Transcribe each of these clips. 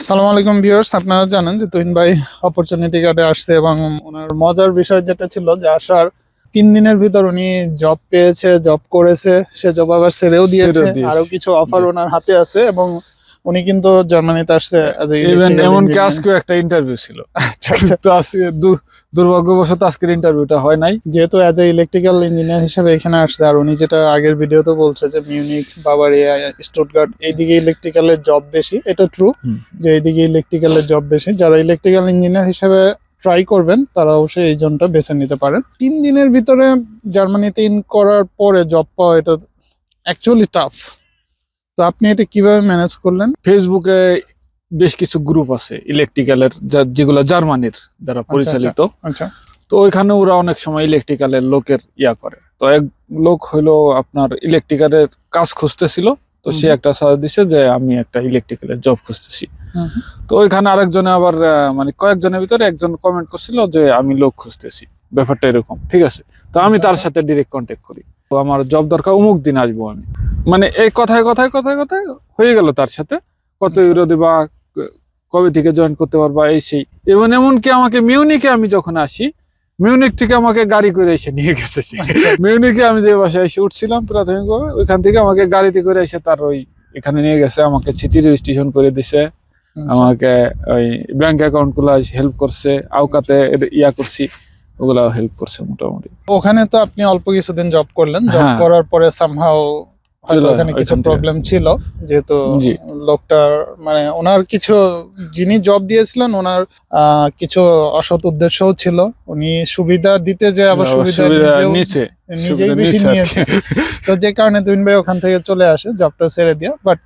আসসালামু আলাইকুম ভিউয়ার্স আপনারা জানেন যে তুহিন ভাই অপরচুনিটি কার্ডে আসছে এবং ওনার মজার বিষয় যেটা ছিল যে আসার তিন দিনের ভিতর উনি জব পেয়েছে জব করেছে সে জব আবার ছেড়েও দিয়েছে। আরও কিছু অফার ওনার হাতে আছে এবং উনি কিন্তু জার্মানিতে আসছে এমনকি engineer। আজকেও একটা ইন্টারভিউ ছিল আচ্ছা, আচ্ছা। তো আজকে দুর্ভাগ্যবশত আজকের ইন্টারভিউটা হয় নাই যেহেতু অ্যাজ এ ইলেকট্রিক্যাল ইঞ্জিনিয়ার হিসেবে এখানে আসছে আর উনি যেটা আগের ভিডিওতে বলছে যে মিউনিক বাবারিয়া স্টুটগার্ট এইদিকে ইলেকট্রিক্যালের জব বেশি এটা ট্রু। যে এইদিকে ইলেকট্রিক্যালের জব বেশি যারা ইলেকট্রিক্যাল ইঞ্জিনিয়ার হিসেবে ট্রাই করবেন তারা অবশ্যই এই জনটা বেছে নিতে পারেন তিন দিনের ভিতরে জার্মানিতে ইন করার পরে জব পাওয়া এটা অ্যাকচুয়ালি টাফ তো আপনি এটা কীভাবে ম্যানেজ করলেন? ফেসবুকে বেশ কিছু গ্রুপ আছে ইলেকট্রিক্যালের যেগুলো জার্মানির দ্বারা পরিচালিত। আচ্ছা। তো ওইখানে ওরা অনেক সময় ইলেকট্রিক্যালের লোকের ইয়া করে। তো এক লোক হইল আপনার ইলেকট্রিক্যালের কাজ খুঁজতেছিল তো সে একটা সাজেস্ট দিছে যে আমি একটা ইলেকট্রিক্যালের জব খুঁজতেছি। তো ওইখানে আরেকজনে আবার মানে কয়েকজনের ভিতরে একজন কমেন্ট করছিল যে আমি লোক খুঁজতেছি। ব্যাপারটা এরকম ঠিক আছে? তো আমি তার সাথে ডিরেক্ট কন্ট্যাক্ট করি। আমার জব দরকার অমুক দিন আসব আমি। মানে এই কথায় কথায় কথায় কথায় হয়ে গেল তার সাথে। কত আচ্ছা। ইউরো দিবা ক- কবে থেকে জয়েন করতে পারবা এই সেই। এবং এমনকি আমাকে মিউনিকে আমি যখন আসি মিউনিক থেকে আমাকে গাড়ি করে এসে নিয়ে গেছে মিউনিকে আমি যে বাসায় এসে উঠছিলাম প্রাথমিকভাবে ওইখান থেকে আমাকে গাড়িতে করে এসে তার ওই এখানে নিয়ে গেছে আমাকে সিটি রেজিস্ট্রেশন করে দিছে। আচ্ছা। আমাকে ওই ব্যাংক অ্যাকাউন্টগুলা হেল্প করছে আউকাতে ইয়া করছি। ওগুলা হেল্প করছে মোটামুটি। ওখানে তো আপনি অল্প কিছুদিন জব করলেন জব হ্যাঁ। করার পরে সামহাও হয়তো চলে ওখানে কিছু প্রবলেম ছিল যেহেতু লোকটার মানে ওনার কিছু যিনি জব দিয়েছিলেন ওনার কিছু অসৎ উদ্দেশ্যও ছিল। উনি সুবিধা দিতে যে আবার সুবিধা নিচে নিজেই সুবিধা বেশি নিয়েছে তো যে কারণে তুহিন ভাই ওখান থেকে চলে আসে জবটা ছেড়ে দিয়ে। বাট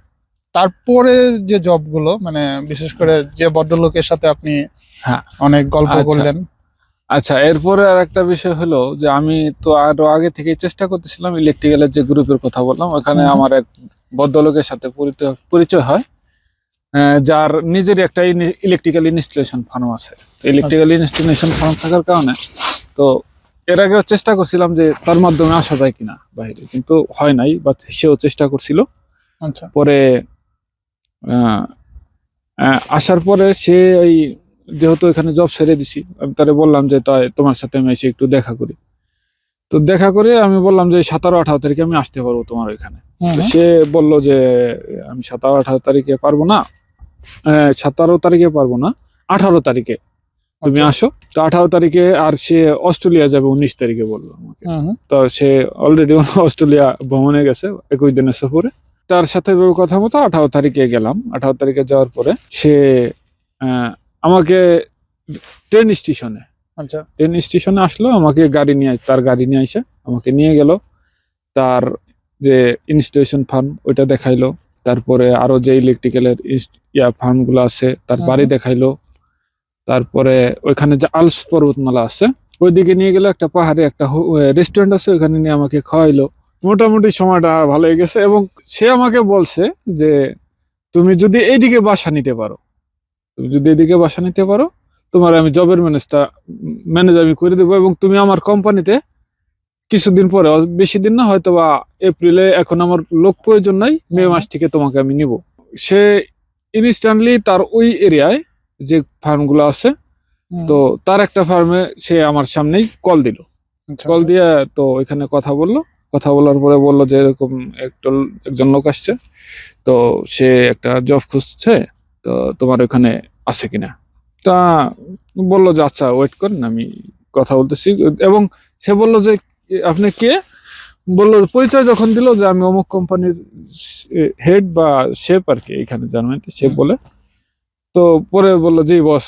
তারপরে যে জবগুলো মানে বিশেষ করে যে ভদ্রলোকের সাথে আপনি হ্যাঁ। অনেক গল্প আচ্ছা। করলেন আচ্ছা এরপরে আর একটা বিষয় হলো যে আমি তো আরও আগে থেকে চেষ্টা করতেছিলাম ইলেকট্রিক্যালের যে গ্রুপের কথা বললাম ওখানে আমার এক ভদ্রলোকের সাথে পরিচয় হয়। যার নিজেরই একটা ইলেকট্রিক্যাল ইনস্টলেশন ফার্ম আছে। ইলেকট্রিক্যাল ইনস্টলেশন ফার্ম থাকার কারণে তো এর আগেও চেষ্টা করছিলাম যে তার মাধ্যমে আসা যায় কিনা বাইরে কিন্তু হয় নাই বা সেও চেষ্টা করছিল। আচ্ছা। পরে আসার পরে সে ওই যেহেতু এখানে জব ছেড়ে দিছি আমি তারে বললাম যে তাই তোমার সাথে আমি এসে একটু দেখা করি। তো দেখা করে আমি বললাম যে সাতারো আঠারো তারিখে আমি আসতে পারব তোমার ওইখানে। তো হুম। সে বলল যে আমি সাতারো আঠারো তারিখে পারব না। সাতারো তারিখে পারব না আঠারো তারিখে। তুমি আচ্ছা। আসো। তো আঠারো তারিখে আর সে অস্ট্রেলিয়া যাবে উনিশ তারিখে বলল আমাকে। তো সে অলরেডি অস্ট্রেলিয়া ভ্রমণে গেছে একুশ দিনের সফরে। তার সাথে কথা মতো আঠারো তারিখে গেলাম। আঠারো তারিখে যাওয়ার পরে সে আহ, আমাকে ট্রেন স্টেশনে আচ্ছা। ট্রেন স্টেশনে আসলো আমাকে গাড়ি নিয়ে তার গাড়ি নিয়ে এসে আমাকে নিয়ে গেল। তার যে ইনস্টলেশন ফার্ম ওইটা দেখাইলো। তারপরে আরও যে ইলেকট্রিক্যালের ইয়া ফার্মগুলো আছে তার বাড়ি দেখাইলো। তারপরে ওইখানে যে আলস পর্বতমালা আছে ওইদিকে নিয়ে গেলে একটা পাহাড়ে একটা রেস্টুরেন্ট আছে ওখানে নিয়ে আমাকে খাওয়াইলো। মোটামুটি সময়টা ভালোই গেছে এবং সে আমাকে বলছে যে তুমি যদি এইদিকে বাসা নিতে পারো তুমি যদি এদিকে বাসা নিতে পারো তোমার আমি জবের ম্যানেজটা ম্যানেজ আমি করে দেবো এবং তুমি আমার কোম্পানিতে কিছুদিন পরে বেশি দিন না হয়তো বা এপ্রিলে এখন আমার লোক প্রয়োজন নাই মে মাস থেকে তোমাকে আমি নিব। সে ইনস্ট্যান্টলি তার ওই এরিয়ায় যে ফার্মগুলো আছে তো তার একটা ফার্মে সে আমার সামনেই কল দিল। কল দিয়ে তো ওইখানে কথা বলল। কথা বলার পরে বলল যে এরকম একটা একজন লোক আসছে তো সে একটা জব খুঁজছে তো তোমার ওখানে আছে কিনা? তা বলল যে আচ্ছা ওয়েট করেন আমি কথা বলতেছি। এবং সে বলল যে আপনি কে? বলল পরিচয় যখন দিল যে আমি অমুক কোম্পানির হেড বা শেপ আর কি এখানে জার্মানিতে সে বলে। তো পরে বলল যে বস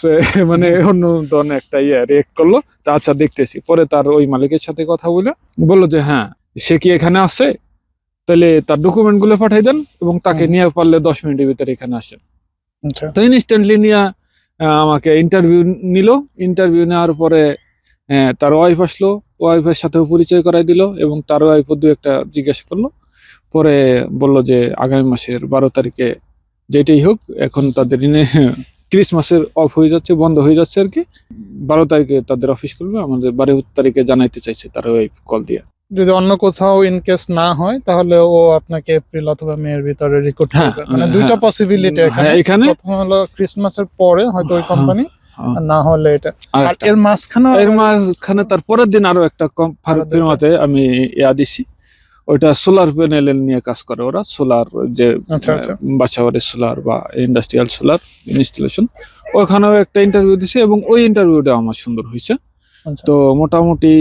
মানে অন্য ধরনের একটা ইয়ে রিয়েক্ট করল। তা আচ্ছা দেখতেছি। পরে তার ওই মালিকের সাথে কথা বলে বলল যে হ্যাঁ সে কি এখানে আছে? তাহলে তার ডকুমেন্টগুলো পাঠাই দেন এবং তাকে নিয়ে পারলে দশ মিনিটের ভিতরে এখানে আসেন। তো ইনস্ট্যান্টলি নিয়ে আমাকে ইন্টারভিউ নিল। ইন্টারভিউ নেওয়ার পরে তার ওয়াইফ আসলো। ওয়াইফের সাথেও পরিচয় করাই দিল এবং তার ওয়াইফও দু একটা জিজ্ঞেস করল। পরে বলল যে, আগামী মাসের বারো তারিখে যেটাই হোক, এখন তাদের ক্রিসমাসের অফ হয়ে যাচ্ছে, বন্ধ হয়ে যাচ্ছে আর কি। বারো তারিখে তাদের অফিস করবে আমাদের বারো তারিখে জানাইতে চাইছে তার ওয়াইফ কল দিয়ে। যদি অন্য কোথাও ইন কেস না হয় তাহলে ও আপনাকে এপ্রিল অথবা মে এর ভিতরে রিক্রুট হ্যাঁ, করবে। মানে হ্যাঁ, দুইটা। পসিবিলিটি এখানে হ্যাঁ, এখানে। প্রথম হলো ক্রিসমাসের পরে হয়তো ওই কোম্পানি না হলে এটা। আর এর মাঝখানে এর মাঝখানে তার পরের দিন আরও একটা। ফিরমাতে আমি ইয়া দিছি। ওইটা সোলার প্যানেল নিয়ে কাজ করে ওরা। সোলার যে আচ্ছা, আচ্ছা। সোলার বা ইন্ডাস্ট্রিয়াল সোলার ইনস্টলেশন ওখানেও একটা ইন্টারভিউ দিছে এবং ওই ইন্টারভিউটা আমার সুন্দর হয়েছে। আচ্ছা। তো মোটামুটি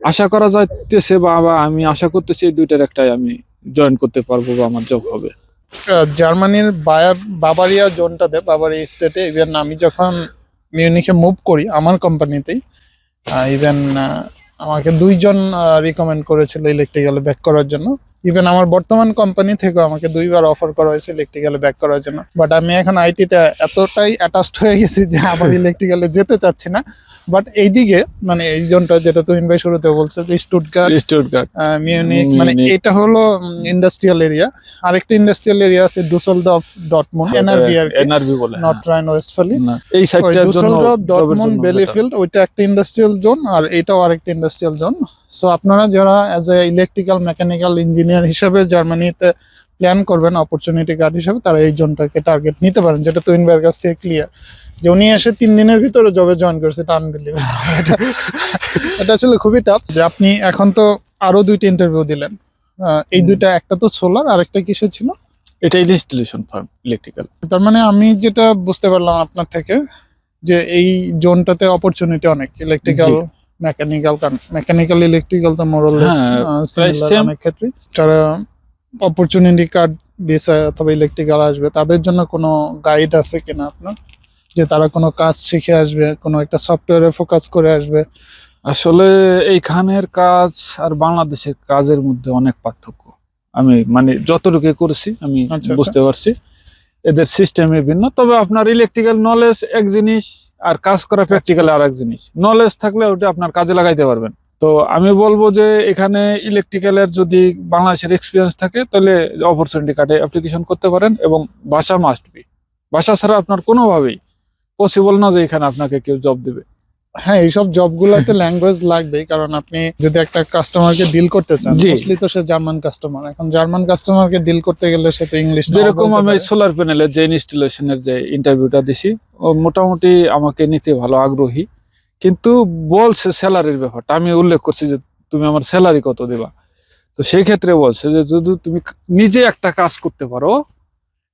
আশা করা যাইতেছে বা আমি আশা করতেছি এই দুইটার একটাই আমি জয়েন করতে পারব বা আমার জব হবে। জার্মানির বায়ার বাবারিয়া জোনটাতে বাবারিয়া স্টেটে ইভেন আমি যখন মিউনিকে মুভ করি, আমার কোম্পানিতেই ইভেন আমাকে দুইজন রিকমেন্ড করেছিল ইলেকট্রিক্যালে ব্যাক করার জন্য। ইভেন আমার বর্তমান কোম্পানি থেকেও আমাকে দুইবার অফার করা হয়েছে ইলেকট্রিক্যালে ব্যাক করার জন্য। বাট আমি এখন আইটিতে এতটাই অ্যাটাচড হয়ে গেছি যে আবার ইলেকট্রিক্যালে যেতে চাচ্ছি না। বাট এইদিকে মানে এই জোনটা যেটা তুমি ভাই শুরুতে বলছে যে স্টুটগার্ট আহ, মিউনিক মানে এটা হলো ইন্ডাস্ট্রিয়াল এরিয়া আরেকটা ইন্ডাস্ট্রিয়াল এরিয়া আছে ডুসেলডর্ফ ডটমুন্ড এনআরবি আর এনআরবি বলে নর্থ রাইন ওয়েস্টফালি এই জন্য ডুসেলডর্ফ ডটমুন্ড বেলিফিল্ড ওইটা একটা ইন্ডাস্ট্রিয়াল জোন আর এটাও আরেকটা ইন্ডাস্ট্রিয়াল জোন সো আপনারা যারা as a electrical mechanical engineer হিসেবে জার্মানিতে প্ল্যান করবেন অপরচুনিটি কার্ড হিসেবে তারা এই জোনটাকে টার্গেট নিতে পারেন যেটা তুইন ভাইয়ের কাছ থেকে ক্লিয়ার যে উনি এসে তিন দিনের ভিতরে জবে জয়েন করেছে এটা আনবিলিভেবল এটা আসলে খুবই টাফ যে আপনি এখন তো আরও দুইটা ইন্টারভিউ দিলেন। এই দুইটা একটা তো সোলার আর একটা কিসের ছিল? এটা ইনস্টলেশন ফার্ম ইলেকট্রিক্যাল তার মানে আমি যেটা বুঝতে পারলাম আপনার থেকে যে এই জোনটাতে অপরচুনিটি অনেক ইলেকট্রিক্যাল। মেকানিক্যাল মেকানিক্যাল ইলেকট্রিক্যাল তো মোরলেস হ্যাঁ, সিমিলার অনেক ক্ষেত্রে যারা অপরচুনিটি কার্ড ভিসা অথবা ইলেকট্রিক্যাল আসবে তাদের জন্য কোনো গাইড আছে কিনা আপনার? যে তারা কোনো কাজ শিখে আসবে কোনো একটা সফটওয়্যারে ফোকাস করে আসবে। আসলে এইখানের কাজ আর বাংলাদেশের কাজের মধ্যে অনেক পার্থক্য। আমি মানে যতটুকু করেছি আমি আচ্ছা, আচ্ছা। বুঝতে পারছি। এদের সিস্টেমে ভিন্ন তবে আপনার ইলেকট্রিক্যাল নলেজ এক জিনিস আর কাজ করা প্র্যাকটিক্যাল আর এক জিনিস। নলেজ থাকলে ওটা আপনার কাজে লাগাইতে পারবেন। তো আমি বলব যে এখানে ইলেকট্রিক্যালের যদি বাংলাদেশের এক্সপিরিয়েন্স থাকে, তাহলে অপরচুনিটি কার্ডে অ্যাপ্লিকেশন করতে পারেন এবং ভাষা মাস্ট বি ভাষা ছাড়া আপনার কোনোভাবেই পসিবল না যে এখানে আপনাকে কেউ জব দেবে। হ্যাঁ এইসব জবগুলোতে ল্যাঙ্গুয়েজ লাগবেই কারণ আপনি যদি একটা কাস্টমারকে ডিল করতে চান মোস্টলি তো সে জার্মান কাস্টমার এখন জার্মান কাস্টমারকে ডিল করতে গেলে সে তো ইংলিশ যেরকম আমি সোলার প্যানেলের যে ইনস্টলেশনের যে ইন্টারভিউটা দিছি ও মোটামুটি আমাকে নিতে ভালো আগ্রহী। কিন্তু বলছে স্যালারির ব্যাপারটা। আমি উল্লেখ করছি যে তুমি আমার স্যালারি কত দেবা? তো সেই ক্ষেত্রে বলছে যে যদি তুমি নিজে একটা কাজ করতে পারো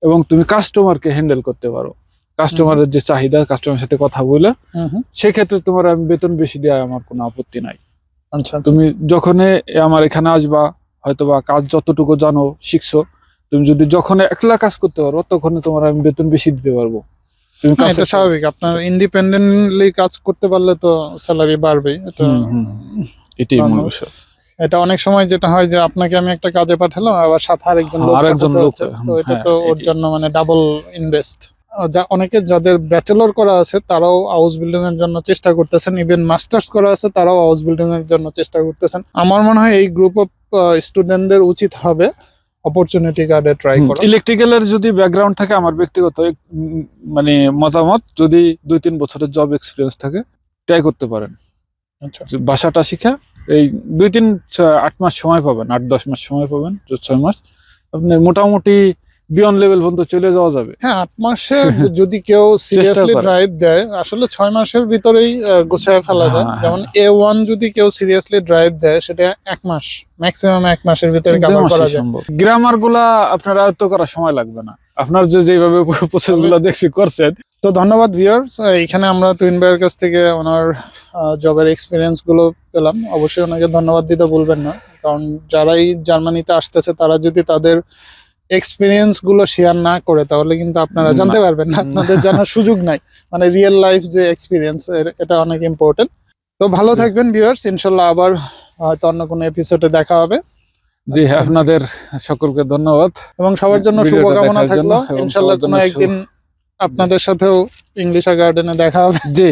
এবং তুমি কাস্টমারকে হ্যান্ডেল করতে পারো কাস্টমারের যে চাহিদা কাস্টমারের সাথে কথা বলে সেক্ষেত্রে তোমার আমি বেতন বেশি দেওয়ায় আমার কোনো আপত্তি নাই। আচ্ছা তুমি যখন আমার এখানে আসবা হয়তোবা কাজ যতটুকু জানো শিখছো তুমি যদি যখন একলা কাজ করতে পারো তখন তোমার আমি বেতন বেশি দিতে পারব। তুমি হ্যাঁ, কাজ স্বাভাবিক। আপনার ইন্ডিপেন্ডেন্টলি কাজ করতে পারলে তো স্যালারি এটা হুম। এটাই মূল ধন্যবাদ। বিষয়। এটা অনেক সময় যেটা হয় যে আপনাকে আমি একটা কাজে পাঠালাম আবার সাথে আরেকজন লোক আরেকজন লোক, তো এটা হ্যাঁ, তো ওর জন্য মানে ডাবল ইনভেস্ট যা অনেকে যাদের ব্যাচেলর করা আছে তারাও হাউস বিল্ডিং এর জন্য চেষ্টা করতেছেন। ইভেন মাস্টার্স করা আছে তারাও হাউস বিল্ডিং এর জন্য চেষ্টা করতেছেন। আমার মনে হয় এই গ্রুপ অফ স্টুডেন্টদের উচিত হবে অপরচুনিটি কার্ডে ট্রাই করা। ইলেকট্রিক্যালের যদি ব্যাকগ্রাউন্ড থাকে আমার ব্যক্তিগত মানে মতামত যদি দুই তিন বছরের জব এক্সপিরিয়েন্স থাকে ট্রাই করতে পারেন। আচ্ছা। বাসাটা শিখা এই দুই তিন আট মাস সময় পাবেন আট দশ মাস সময় পাবেন ছয় মাস। আপনি মোটামুটি বিয়ন লেভেল পর্যন্ত চলে যাওয়া যাবে। হ্যাঁ আট মাসে যদি কেউ সিরিয়াসলি ড্রাইভ দেয় আসলে ছয় মাসের ভিতরেই গুছায় ফেলা যায়। হ্যাঁ, যেমন এ ওয়ান যদি কেউ সিরিয়াসলি ড্রাইভ দেয় সেটা এক মাস ম্যাক্সিমাম এক মাসের ভিতরে কভার করা যায়। সম্ভব। গ্রামারগুলা আপনার আয়ত্ত করার সময় লাগবে না। আপনার যে যেভাবে প্রসেসগুলা দেখছি করছেন। তো ধন্যবাদ ভিউয়ার্স এখানে আমরা তুইন ভাইয়ের কাছ থেকে ওনার জবের এক্সপিরিয়েন্সগুলো পেলাম। অবশ্যই ওনাকে ধন্যবাদ দিতে ভুলবেন না। কারণ যারাই জার্মানিতে আসতেছে তারা যদি তাদের এক্সপিরিয়েন্সগুলো শেয়ার না করে তাহলে কিন্তু আপনারা জানতে পারবেন না আপনাদের জানার সুযোগ নাই। মানে রিয়েল লাইফ যে এক্সপিরিয়েন্স এটা অনেক ইম্পর্টেন্ট তো ভালো থাকবেন ভিউয়ার্স ইনশাল্লাহ আবার হয়তো অন্য কোনো এপিসোডে দেখা হবে। জি হ্যাঁ, আপনাদের সকলকে ধন্যবাদ। এবং সবার জন্য শুভকামনা থাকল। ইনশাল্লাহ কোনো একদিন আপনাদের সাথেও ইংলিশা গার্ডেনে দেখা হবে। জি।